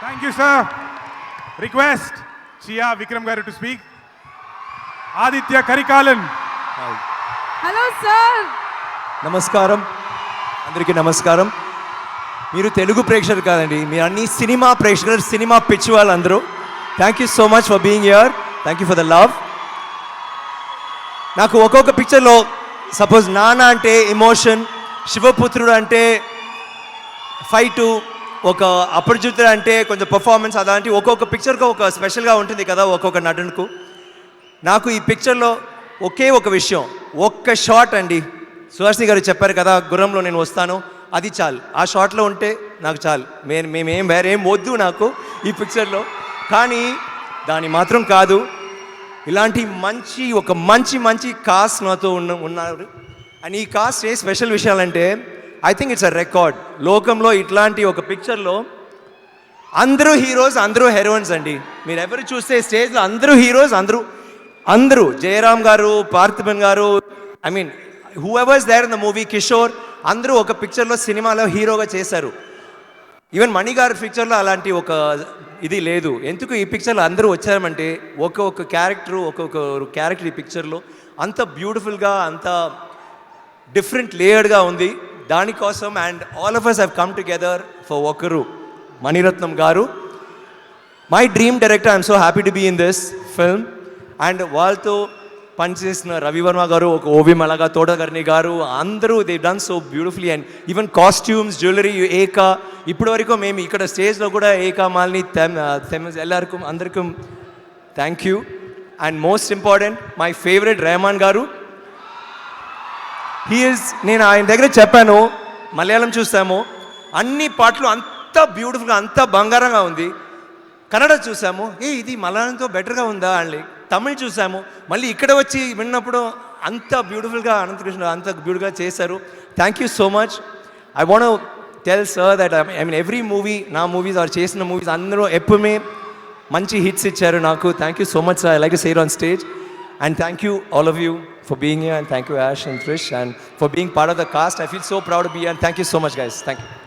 Thank you sir request chia Vikram garu to speak Aditya Karikalan hello sir నమస్కారం. అందరికీ నమస్కారం. మీరు తెలుగు ప్రేక్షకులు కాదండి. మీరు అన్ని సినిమా ప్రేక్షకులు సినిమా పిచ్చి వాళ్ళందరూ thank you so much for being here thank you for the love నాకు ఒక్కొక్క పిక్చర్లో సపోజ్ నాన్న అంటే ఎమోషన్ శివపుత్రుడు అంటే ఫైటు ఒక అపరిచిత అంటే కొంచెం పర్ఫార్మెన్స్ అలాంటి ఒక్కొక్క పిక్చర్కి ఒక స్పెషల్గా ఉంటుంది కదా ఒక్కొక్క నటునుకు. నాకు ఈ పిక్చర్లో ఒకే ఒక విషయం ఒక్క షాట్ అండి. సుహాసిని గారు చెప్పారు కదా గుర్రంలో నేను వస్తాను అది చాలు. ఆ షాట్లో ఉంటే నాకు చాలు. మేము మేమేం వేరేం వద్దు నాకు ఈ పిక్చర్లో కానీ దాని మాత్రం కాదు ఇలాంటి మంచి ఒక మంచి మంచి కాస్ట్ నాతో ఉన్న ఉన్నారు. అండ్ ఈ cast A special విషయాలంటే I think it's a record లోకంలో ఇట్లాంటి ఒక పిక్చర్లో అందరూ హీరోస్ అందరూ హెరోయిన్స్ అండి. మీరు ఎవరు చూస్తే స్టేజ్లో అందరూ హీరోస్ అందరూ అందరూ. Jayaram garu Parthiban garu I mean whoever's there in the movie Kishore అందరూ ఒక పిక్చర్లో సినిమాలో హీరోగా చేశారు. ఈవెన్ మణి గారి పిక్చర్లో అలాంటి ఒక ఇది లేదు. ఎందుకు ఈ పిక్చర్లో అందరూ వచ్చారంటే ఒక్కొక్క క్యారెక్టర్ ఒక్కొక్క క్యారెక్టర్ ఈ పిక్చర్లో అంత బ్యూటిఫుల్గా అంత డిఫరెంట్ లేయర్డ్గా ఉంది. దానికోసం and all of us have come together for ఒకరు Mani Ratnam garu my dream director I'm so happy to be in this film and వాళ్ళతో పనిచేసిన రవివర్మ గారు ఒక ఓవి అలాగా తోటగర్ని గారు అందరూ they done so beautifully and even costumes jewellery ఏక ఇప్పటి వరకు మేము ఇక్కడ స్టేజ్లో కూడా ఏకా మాల్ని ఎల్లరికం అందరికీ thank you and most important my favourite Rahman garu he is నేను ఆయన దగ్గర చెప్పాను మలయాళం చూసాము అన్ని పాటలు అంత బ్యూటిఫుల్గా అంత బంగారంగా ఉంది. కన్నడ చూసాము ఏ ఇది మలయాళంతో బెటర్గా ఉందా అండి తమిళ్ చూసాము మళ్ళీ ఇక్కడ వచ్చి విన్నప్పుడు అంత బ్యూటిఫుల్గా అనంతకృష్ణ అంత బ్యూటిఫుల్గా చేశారు. Thank you so much I want tell sir that I mean every movie నా మూవీస్ ఆర్ చేసిన మూవీస్ అందరూ ఎప్పుమే మంచి హిట్స్ ఇచ్చారు నాకు. Thank you so much I like sir on stage And thank you, all of you, for being here. And thank you, Ash and Trish, and for being part of the cast. I feel so proud to be here. And thank you so much, guys. Thank you.